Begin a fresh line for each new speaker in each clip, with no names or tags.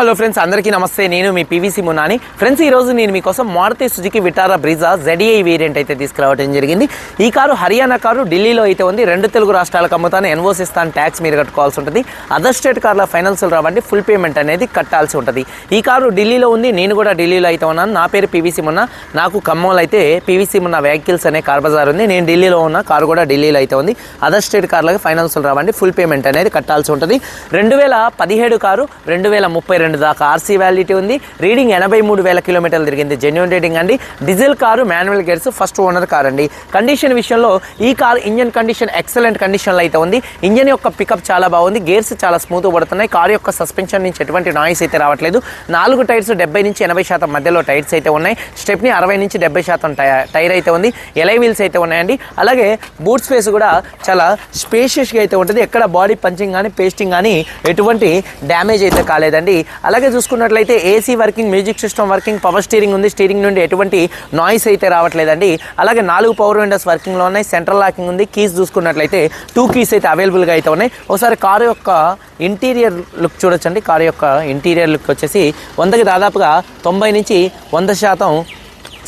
Hello friends అందరికీ నమస్తే. నేను మీ పీవీసీ మునాని ఫ్రెండ్స్ ఈ రోజు నేను మీకోసం Maruti Suzuki Vitara Brezza ZDI variant అయితే తీసుకురావడం జరిగింది. ఈ కారు హర్యానా కారు ఢిల్లీలో అయితే ఉంది. రెండు తెలుగు రాష్ట్రాలకు అమ్ముతాను. ఎన్ఓస్ ఇస్తాను ట్యాక్స్ మీరు కట్టుకోవాల్సి ఉంటుంది. అదర్ స్టేట్ కార్ల ఫైనాన్షియల్ రావండి. ఫుల్ పేమెంట్ అనేది కట్టాల్సి ఉంటుంది. ఈ కారు ఢిల్లీలో ఉంది. నేను కూడా ఢిల్లీలో అయితే ఉన్నాను. నా పేరు పీవీసీ మున్నా. నాకు ఖమ్మంలో అయితే పీవీసీ మున్న వెహికల్స్ అనే కార్ బజార్ ఉంది. నేను ఢిల్లీలో ఉన్న కారు కూడా ఢిల్లీలో అయితే ఉంది. అదర్ స్టేట్ కార్లకు ఫైనాన్షియల్ రావండి. ఫుల్ పేమెంట్ అనేది కట్టాల్సి ఉంటుంది. రెండు వేల పదిహేడు కారు రెండు వేల ముప్పై రెండు దాకా ఆర్సీ వ్యాలిటీ ఉంది. రీడింగ్ ఎనభై మూడు వేల కిలోమీటర్లు తిరిగింది. జెన్యున్ రీడింగ్ అండి. Diesel car manual gears first owner car అండి. కండిషన్ విషయంలో ఈ కార్ ఇంజన్ కండిషన్ ఎక్సలెంట్ కండిషన్లో అయితే ఉంది. ఇంజన్ యొక్క పికప్ చాలా బాగుంది. గేర్స్ చాలా స్మూత్ పడుతున్నాయి. కార్ యొక్క సస్పెన్షన్ నుంచి ఎటువంటి నాయిస్ అయితే రావట్లేదు. నాలుగు టైర్స్ డెబ్బై నుంచి ఎనభై శాతం మధ్యలో టైర్స్ అయితే ఉన్నాయి. స్టెప్ని అరవై నుంచి డెబ్బై శాతం టై- టైర్ అయితే ఉంది. ఎలై వీల్స్ అయితే ఉన్నాయండి. అలాగే బూట్ స్పేస్ కూడా చాలా స్పేషియస్గా అయితే ఉంటుంది. ఎక్కడ బాడీ పంచింగ్ కానీ పేస్టింగ్ కానీ ఎటువంటి డ్యామేజ్ అయితే కాలేదండి. అలాగే చూసుకున్నట్లయితే AC working music system working power steering ఉంది. స్టీరింగ్ నుండి ఎటువంటి నాయిస్ అయితే రావట్లేదండి. అలాగే నాలుగు పవర్ విండోస్ వర్కింగ్లో ఉన్నాయి. సెంట్రల్ లాకింగ్ ఉంది. కీస్ చూసుకున్నట్లయితే టూ కీస్ అయితే అవైలబుల్గా అయితే ఉన్నాయి. ఒకసారి కారు యొక్క ఇంటీరియర్ లుక్ చూడొచ్చండి. కారు యొక్క ఇంటీరియర్ లుక్ వచ్చేసి వందకి దాదాపుగా తొంభై నుంచి వంద శాతం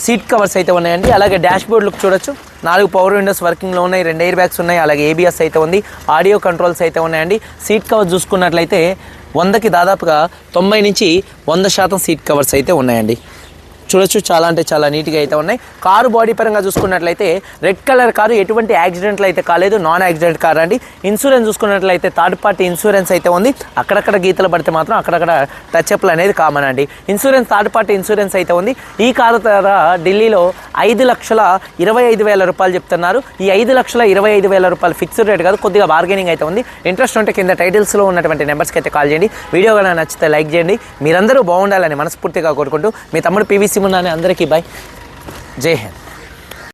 సీట్ కవర్స్ అయితే ఉన్నాయండి. అలాగే డాష్ బోర్డ్ లుక్ చూడొచ్చు. నాలుగు పవర్ విండోస్ వర్కింగ్లో ఉన్నాయి. రెండు ఎయిర్ బ్యాగ్స్ ఉన్నాయి. అలాగే ఏబిఎస్ అయితే ఉంది. ఆడియో కంట్రోల్స్ అయితే ఉన్నాయండి. సీట్ కవర్ చూసుకున్నట్లయితే వందకి దాదాపుగా తొంభై నుంచి వంద శాతం సీట్ కవర్స్ అయితే ఉన్నాయండి. చూడొచ్చు. చాలా అంటే చాలా నీట్గా అయితే ఉన్నాయి. కారు బాడీ పరంగా చూసుకున్నట్లయితే రెడ్ కలర్ కారు ఎటువంటి యాక్సిడెంట్లు అయితే కాలేదు. నాన్ యాక్సిడెంట్ కార్ అండి. ఇన్సూరెన్స్ చూసుకున్నట్లయితే థర్డ్ పార్టీ ఇన్సూరెన్స్ అయితే ఉంది. అక్కడక్కడ గీతలు పడితే మాత్రం అక్కడక్కడ టచ్అప్లు అనేది కామన్ అండి. ఇన్సూరెన్స్ థర్డ్ పార్టీ ఇన్సూరెన్స్ అయితే ఉంది. ఈ కారు ధర ఢిల్లీలో ఐదు లక్షల ఇరవై ఐదు వేల రూపాయలు చెప్తున్నారు. ఈ ఐదు లక్షల ఇరవై ఐదు వేల రూపాయలు ఫిక్స్డ్ రేట్ కాదు కొద్దిగా బార్గెనింగ్ అయితే ఉంది. ఇంట్రెస్ట్ ఉంటే కింద టైటిల్స్లో ఉన్నటువంటి నెంబర్స్కి అయితే కాల్ చేయండి. వీడియో కనుక నచ్చితే లైక్ చేయండి. మీరందరూ బాగుండాలని మనస్ఫూర్తిగా కోరుకుంటూ మీ తమ్ముడు పీవీసీ మున్నాని అందరికీ బాయ్ జై హింద్